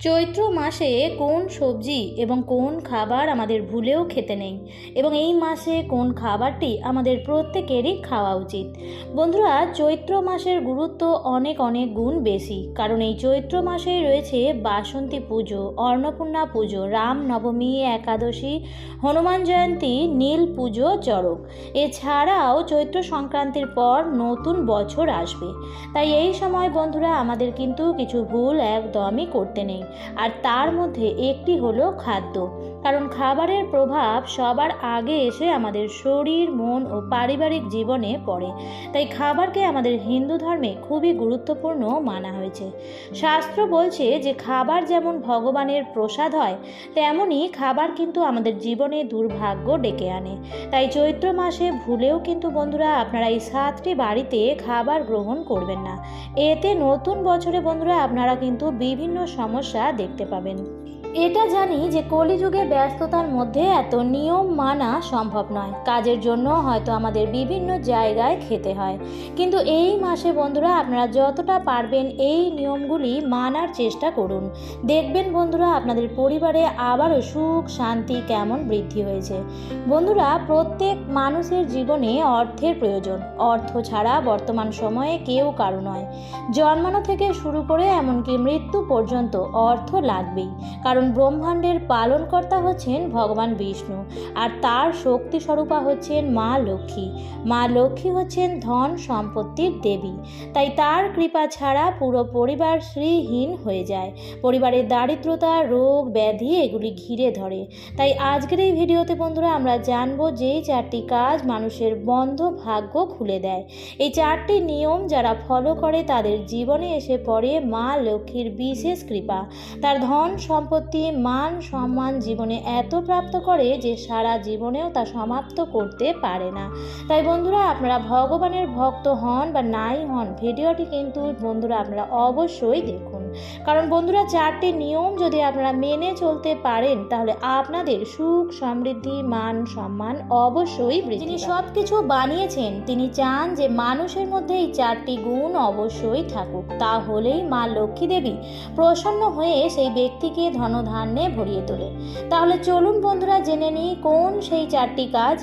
চৈত্র মাসে কোন সবজি এবং কোন খাবার আমাদের ভুলেও খেতে নেই এবং এই মাসে কোন খাবারটি আমাদের প্রত্যেকেরই খাওয়া উচিত। বন্ধুরা, চৈত্র মাসের গুরুত্ব অনেক অনেক গুণ বেশি, কারণ এই চৈত্র মাসে রয়েছে বাসন্তী পুজো, অন্নপূর্ণা পুজো রাম নবমী একাদশী, হনুমান জয়ন্তী, নীল পুজো, চড়ক। এছাড়াও চৈত্র সংক্রান্তির পর নতুন বছর আসবে। তাই এই সময় বন্ধুরা, আমাদের কিন্তু কিছু ভুল একদমই করতে নেই। আর তার মধ্যে একটি হলো খাদ্য। কারণ খাবারের প্রভাব সবার আগে এসে আমাদের শরীর, মন ও পারিবারিক জীবনে পড়ে। তাই খাবারকে আমাদের হিন্দু ধর্মে খুবই গুরুত্বপূর্ণ মানা হয়েছে। শাস্ত্র বলছে যে খাবার যেমন ভগবানের প্রসাদ হয় তেমনই খাবার কিন্তু আমাদের জীবনে দুর্ভাগ্য ডেকে আনে। তাই চৈত্র মাসে ভুলেও কিন্তু বন্ধুরা আপনারা এই সাতটি বাড়িতে খাবার গ্রহণ করবেন না। এতে নতুন বছরে বন্ধুরা আপনারা কিন্তু বিভিন্ন সমস্যা দেখতে পাবেন। এটা জানি যে কলিযুগে ব্যস্ততার মধ্যে এত নিয়ম মানা সম্ভব নয়। কাজের জন্য হয়তো আমাদের বিভিন্ন জায়গায় খেতে হয়। কিন্তু এই মাসে বন্ধুরা আপনারা যতটা পারবেন এই নিয়মগুলি মানার চেষ্টা করুন। দেখবেন বন্ধুরা আপনাদের পরিবারে আবারও সুখ, শান্তি কেমন বৃদ্ধি হয়েছে। বন্ধুরা, প্রত্যেক মানুষের জীবনে অর্থের প্রয়োজন। অর্থ ছাড়া বর্তমান সময়ে কেউ কারও নয়। জন্মানো থেকে শুরু করে এমনকি মৃত্যু পর্যন্ত অর্থ লাগবেই। কারণ ব্রহ্মাণ্ডের পালনকর্তা হচ্ছেন ভগবান বিষ্ণু আর তার শক্তি স্বরূপা হচ্ছেন মা লক্ষ্মী। মা লক্ষ্মী হচ্ছেন ধন সম্পত্তির দেবী। তাই তার কৃপা ছাড়া পুরো পরিবার শ্রীহীন হয়ে যায়। পরিবারের দারিদ্রতা, রোগ, ব্যাধি এগুলি ঘিরে ধরে। তাই আজকের এই ভিডিওতে বন্ধুরা আমরা জানব যেই চারটি কাজ মানুষের বন্ধ ভাগ্য খুলে দেয়। এই চারটি নিয়ম যারা ফলো করে তাদের জীবনে এসে পড়ে মা লক্ষ্মীর বিশেষ কৃপা। তার ধন সম্পত্তি মান সম্মান জীবনে এত প্রাপ্ত করে যে সারা জীবনেও তা সমাপ্ত করতে পারে না। তাই বন্ধুরা, আপনারা ভগবানের ভক্ত হন বা নাই হন, ভিডিওটি কিন্তু বন্ধুরা আপনারা অবশ্যই দেখুন। কারণ বন্ধুরা চারটি নিয়ম যদি আপনারা মেনে চলতে পারেন তাহলে আপনাদের সুখ সমৃদ্ধি মান সম্মান অবশ্যই যিনি সব কিছু বানিয়েছেন তিনি চান যে মানুষের মধ্যে এই চারটি গুণ অবশ্যই থাকুক। তাহলেই মা লক্ষ্মী দেবী প্রসন্ন হয়ে সেই ব্যক্তিকে ধনধান্যে ভরিয়ে তোলে। তাহলে চলুন বন্ধুরা জেনে নিই কোন সেই চারটি কাজ।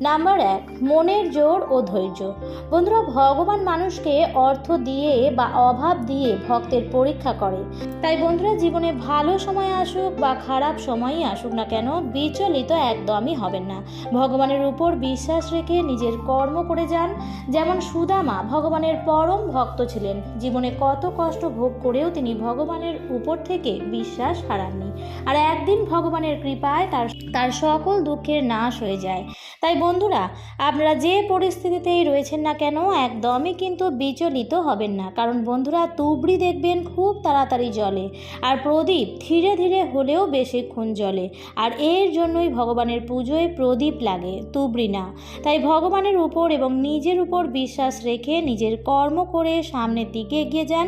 নাম্বার এক, মনের জোর ও ধৈর্য। বন্ধুরা, ভগবান মানুষকে অর্থ দিয়ে বা অভাব দিয়ে ভক্তের পরীক্ষা করে। তাই বন্ধুরা, জীবনে ভালো সময় আসুক বা খারাপ সময়ই আসুক না কেন, বিচলিত একদমই হবেন না। ভগবানের উপর বিশ্বাস রেখে নিজের কর্ম করে যান। যেমন সুদামা ভগবানের পরম ভক্ত ছিলেন। জীবনে কত কষ্ট ভোগ করেও তিনি ভগবানের উপর থেকে বিশ্বাস হারাননি। আর একদিন ভগবানের কৃপায় তার তার সকল দুঃখের নাশ হয়ে যায়। তাই বন্ধুরা, আপনারা যে পরিস্থিতিতেই রয়েছেন না কেন, একদমই কিন্তু বিচলিত হবেন না। কারণ বন্ধুরা, তুবড়ি দেখবেন খুব তাড়াতাড়ি জলে আর প্রদীপ ধীরে ধীরে হলেও বেশিক্ষণ জলে। আর এর জন্যই ভগবানের পুজোয় প্রদীপ লাগে, তুবড়ি না। তাই ভগবানের উপর এবং নিজের উপর বিশ্বাস রেখে নিজের কর্ম করে সামনের দিকে এগিয়ে যান।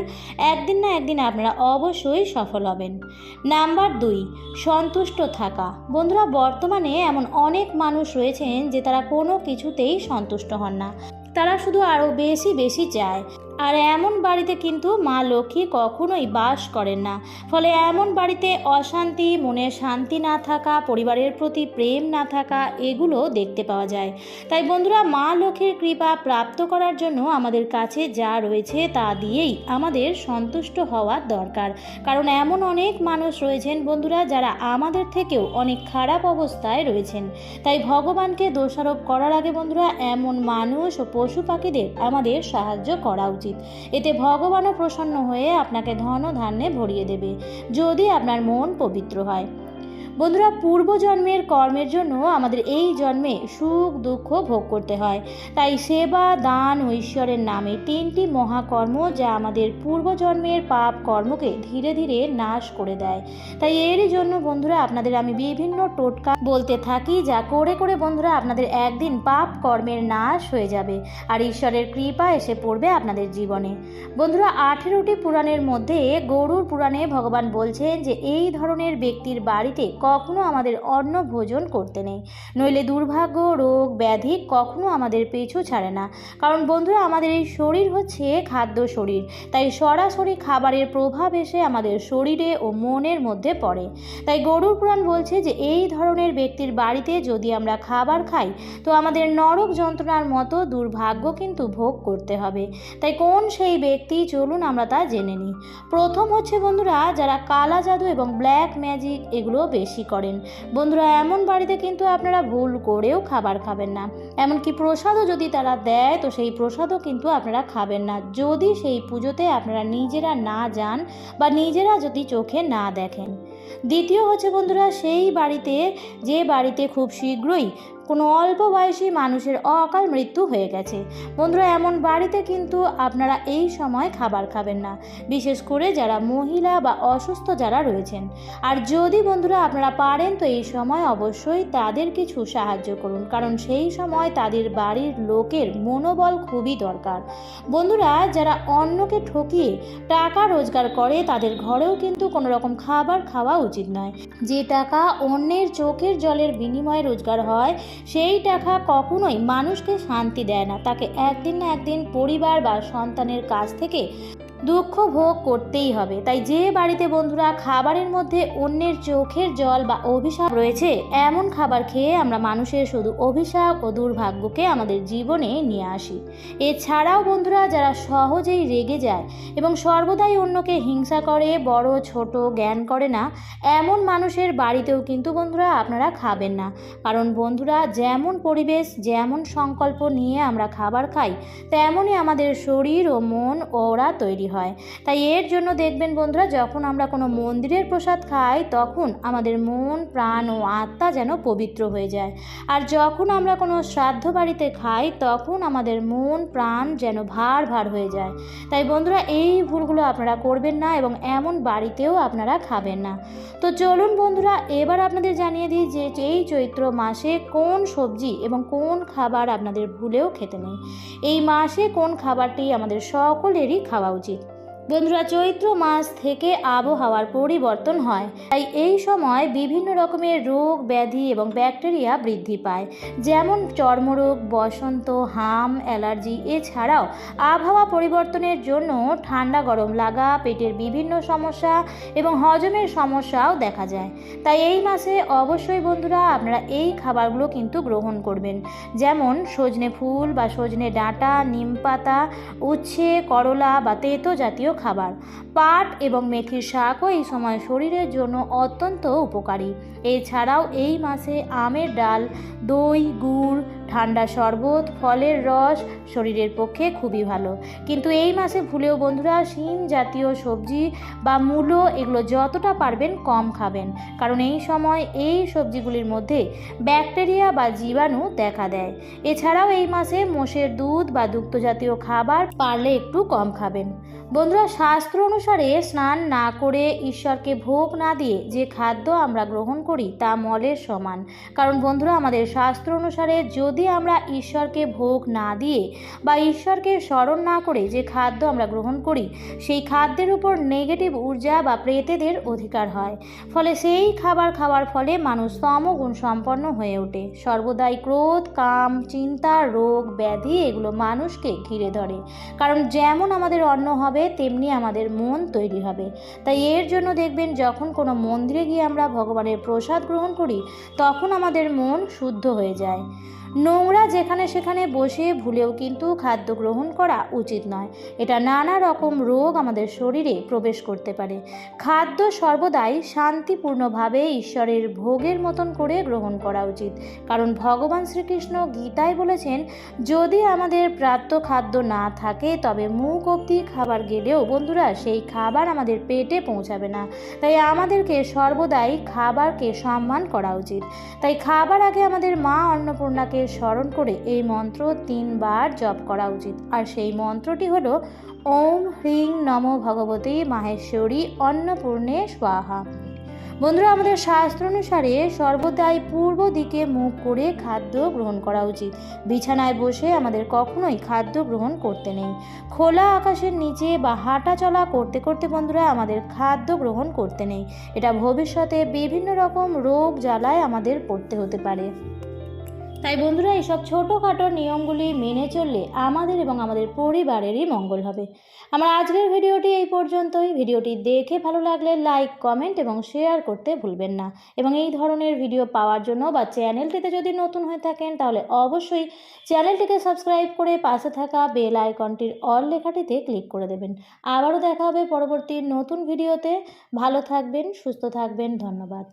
একদিন না একদিন আপনারা অবশ্যই সফল হবেন। নাম্বার দুই, সন্তুষ্ট থাকা। বন্ধুরা, বর্তমানে এমন অনেক মানুষ রয়েছেন যে তারা কোনো কিছুতেই সন্তুষ্ট হন না। তারা শুধু আরও বেশি বেশি চায়। আর এমন বাড়িতে কিন্তু মা লক্ষ্মী কখনোই বাস করেন না। ফলে এমন বাড়িতে অশান্তি, মনে শান্তি না থাকা, পরিবারের প্রতি প্রেম না থাকা, এগুলো দেখতে পাওয়া যায়। তাই বন্ধুরা, মা লক্ষ্মীর কৃপা প্রাপ্ত করার জন্য আমাদের কাছে যা রয়েছে তা দিয়েই আমাদের সন্তুষ্ট হওয়ার দরকার। কারণ এমন অনেক মানুষ রয়েছেন বন্ধুরা, যারা আমাদের থেকেও অনেক খারাপ অবস্থায় রয়েছেন। তাই ভগবানকে দোষারোপ করার আগে বন্ধুরা, এমন মানুষ ও পশু পাখিদের আমাদের সাহায্য করা উচিত। এতে ভগবানও প্রসন্ন হয়ে আপনাকে ধন ধান্যে ভরিয়ে দেবে, যদি আপনার মন পবিত্র হয়। বন্ধুরা পূর্বজন্মের কর্মের জন্য আমাদের এই জন্মে সুখ, দুঃখ ভোগ করতে হয়। তাই সেবা, দান ও ঈশ্বরের নামে তিনটি মহাকর্ম যা আমাদের পূর্বজন্মের পাপ কর্মকে ধীরে ধীরে নাশ করে দেয়। তাই এরই জন্য বন্ধুরা, আপনাদের আমি বিভিন্ন টোটকা বলতে থাকি, যা করে করে বন্ধুরা, আপনাদের একদিন পাপ কর্মের নাশ হয়ে যাবে আর ঈশ্বরের কৃপা এসে পড়বে আপনাদের জীবনে। বন্ধুরা, আঠেরোটি পুরাণের মধ্যে গরুর পুরাণে ভগবান বলছেন যে, এই ধরনের ব্যক্তির বাড়িতে কখনো আমাদের অন্ন ভোজন করতে নেই। নইলে দুর্ভাগ্য, রোগ, ব্যাধি কখনো আমাদের পিছু ছাড়ে না। কারণ বন্ধুরা, আমাদের এই শরীর হচ্ছে খাদ্য শরীর। তাই সরাসরি খাবারের প্রভাব এসে আমাদের শরীরে ও মনের মধ্যে পড়ে। তাই গরুর পুরাণ বলছে যে, এই ধরনের ব্যক্তির বাড়িতে যদি আমরা খাবার খাই, তো আমাদের নরক যন্ত্রণার মতো দুর্ভাগ্য কিন্তু ভোগ করতে হবে। তাই কোন সেই ব্যক্তি? চলুন আমরা তা জেনে নিই। প্রথম হচ্ছে বন্ধুরা, যারা কালা জাদু এবং ব্ল্যাক ম্যাজিক এগুলো বেশি করেন। বন্ধুরা, এমন বাড়িতে কিন্তু আপনারা ভুল করেও খাবার খাবেন না। এমনকি প্রসাদও যদি তারা দেয়, তো সেই প্রসাদও কিন্তু আপনারা খাবেন না। যদি সেই পুজোতে আপনারা নিজেরা না যান বা নিজেরা যদি চোখে না দেখেন। দ্বিতীয় হচ্ছে বন্ধুরা, সেই বাড়িতে, যে বাড়িতে খুব শীঘ্রই কোনো অল্প বয়সী মানুষের অকাল মৃত্যু হয়ে গেছে। বন্ধুরা, এমন বাড়িতে কিন্তু আপনারা এই সময় খাবার খাবেন না। বিশেষ করে যারা মহিলা বা অসুস্থ যারা রয়েছেন। আর যদি বন্ধুরা আপনারা পারেন তো এই সময় অবশ্যই তাদের কিছু সাহায্য করুন। কারণ সেই সময় তাদের বাড়ির লোকের মনোবল খুবই দরকার। বন্ধুরা, যারা অন্যকে ঠকিয়ে টাকা রোজগার করে, তাদের ঘরেও কিন্তু কোনো রকম খাবার খাওয়া উচিত নয়। যে টাকা অন্যের চোখের জলের বিনিময়ে রোজগার হয় সেই টাকা কখনোই মানুষকে শান্তি দেয় না। তাকে একদিন না একদিন পরিবার বা সন্তানের কাছ থেকে দুঃখ ভোগ করতেই হবে। তাই যে বাড়িতে বন্ধুরা খাবারের মধ্যে অন্যের চোখের জল বা অভিশাপ রয়েছে, এমন খাবার খেয়ে আমরা মানুষের শুধু অভিশাপ ও দুর্ভাগ্যকে আমাদের জীবনে নিয়ে আসি। এছাড়াও বন্ধুরা, যারা সহজেই রেগে যায় এবং সর্বদাই অন্যকে হিংসা করে, বড়, ছোট, জ্ঞান করে না, এমন মানুষের বাড়িতেও কিন্তু বন্ধুরা আপনারা খাবেন না। কারণ বন্ধুরা, যেমন পরিবেশ, যেমন সংকল্প নিয়ে আমরা খাবার খাই, তেমনই আমাদের শরীর ও মন ওরা তৈরি হয়। তাই এর জন্য দেখবেন বন্ধুরা, যখন আমরা কোনো মন্দিরের প্রসাদ খাই, তখন আমাদের মন, প্রাণ ও আত্মা যেন পবিত্র হয়ে যায়। আর যখন আমরা কোনো শ্রাদ্ধ বাড়িতে খাই, তখন আমাদের মন, প্রাণ যেন ভার ভার হয়ে যায়। তাই বন্ধুরা, এই ভুলগুলো আপনারা করবেন না এবং এমন বাড়িতেও আপনারা খাবেন না। তো চলুন বন্ধুরা, এবার আপনাদের জানিয়ে দিই যে এই চৈত্র মাসে কোন সবজি এবং কোন খাবার আপনাদের ভুলেও খেতে নেই। এই মাসে কোন খাবারটি আমাদের সকলেরই খাওয়া উচিত? বন্ধুরা, চৈত্র মাস থেকে আবহাওয়ার পরিবর্তন হয়। তাই এই সময় বিভিন্ন রকমের রোগ, ব্যাধি এবং ব্যাকটেরিয়া বৃদ্ধি পায়। যেমন চর্মরোগ, বসন্ত, হাম, অ্যালার্জি। এছাড়াও আবহাওয়া পরিবর্তনের জন্য ঠান্ডা, গরম লাগা, পেটের বিভিন্ন সমস্যা এবং হজমের সমস্যাও দেখা যায়। তাই এই মাসে অবশ্যই বন্ধুরা, আপনারা এই খাবারগুলো কিন্তু গ্রহণ করবেন। যেমন সজনে ফুল বা সজনে ডাঁটা, নিম পাতা, উচ্ছে, করলা বা তেতো জাতীয় খাবার। পাট এবং মেথির শাকও এই সময় শরীরের জন্য অত্যন্ত উপকারী। এছাড়াও এই মাসে আমের ডাল, দই, গুড় ঠান্ডা শরবত, ফলের রস শরীরের পক্ষে খুবই ভালো। কিন্তু এই মাসে ভুলেও বন্ধুরা শিম জাতীয় সবজি বা মূলো এগুলো যতটা পারবেন কম খাবেন। কারণ এই সময় এই সবজিগুলির মধ্যে ব্যাকটেরিয়া বা জীবাণু দেখা দেয়। এছাড়াও এই মাসে মোষের দুধ বা দুগ্ধ জাতীয় খাবার পারলে একটু কম খাবেন। বন্ধুরা, শাস্ত্র অনুসারে স্নান না করে ঈশ্বরকে ভোগ না দিয়ে যে খাদ্য আমরা গ্রহণ করি তা মলের সমান। কারণ বন্ধুরা, আমাদের শাস্ত্র অনুসারে যদি আমরা ঈশ্বরকে ভোগ না দিয়ে বা ঈশ্বরকে স্মরণ না করে যে খাদ্য আমরা গ্রহণ করি, সেই খাদ্যের উপর নেগেটিভ ঊর্জা বা প্রেতেদের অধিকার হয়। ফলে সেই খাবার খাওয়ার ফলে মানুষ তমগুণ সম্পন্ন হয়ে ওঠে। সর্বদাই ক্রোধ, কাম, চিন্তা, রোগ, ব্যাধি এগুলো মানুষকে ঘিরে ধরে। কারণ যেমন আমাদের অন্ন হবে, তেমনি আমাদের মন তৈরি হবে। তাই এর জন্য দেখবেন যখন কোনো মন্দিরে গিয়ে আমরা ভগবানের প্রসাদ গ্রহণ করি, তখন আমাদের মন শুদ্ধ হয়ে যায়। নোংরা যেখানে সেখানে বসে ভুলেও কিন্তু খাদ্য গ্রহণ করা উচিত নয়। এটা নানা রকম রোগ আমাদের শরীরে প্রবেশ করতে পারে। খাদ্য সর্বদাই শান্তিপূর্ণভাবে ঈশ্বরের ভোগের মতন করে গ্রহণ করা উচিত। কারণ ভগবান শ্রীকৃষ্ণ গীতায় বলেছেন, যদি আমাদের প্রাপ্ত খাদ্য না থাকে, তবে মুখ অবধি খাবার গেলেও বন্ধুরা সেই খাবার আমাদের পেটে পৌঁছাবে না। তাই আমাদেরকে সর্বদাই খাবারকে সম্মান করা উচিত। তাই খাবার আগে আমাদের মা অন্নপূর্ণাকে স্মরণ করে এই মন্ত্র তিনবার জপ করা উচিত। আর সেই মন্ত্রটি হলো, ওম হ্রিং নম ভগবতী মাহেশ্বরী অন্নপূর্ণে স্বাহা। বন্ধুরা, আমাদের শাস্ত্র অনুসারে সর্বদাই পূর্ব দিকে মুখ করে খাদ্য গ্রহণ করা উচিত। বিছানায় বসে আমাদের কখনোই খাদ্য গ্রহণ করতে নেই। খোলা আকাশের নিচে বা হাঁটা চলা করতে করতে বন্ধুরা, আমাদের খাদ্য গ্রহণ করতে নেই। এটা ভবিষ্যতে বিভিন্ন রকম রোগ জ্বালায় আমাদের পড়তে হতে পারে। তাই বন্ধুরা এইসব ছোটোখাটো নিয়মগুলি মেনে চললে আমাদের এবং আমাদের পরিবারেরই মঙ্গল হবে। আমার আজকের ভিডিওটি এই পর্যন্তই। ভিডিওটি দেখে ভালো লাগলে লাইক, কমেন্ট এবং শেয়ার করতে ভুলবেন না। এবং এই ধরনের ভিডিও পাওয়ার জন্য বা চ্যানেলটিতে যদি নতুন হয়ে থাকেন, তাহলে অবশ্যই চ্যানেলটিকে সাবস্ক্রাইব করে পাশে থাকা বেল আইকনটির অল লেখাটিতে ক্লিক করে দেবেন। আবারও দেখা হবে পরবর্তী নতুন ভিডিওতে। ভালো থাকবেন, সুস্থ থাকবেন। ধন্যবাদ।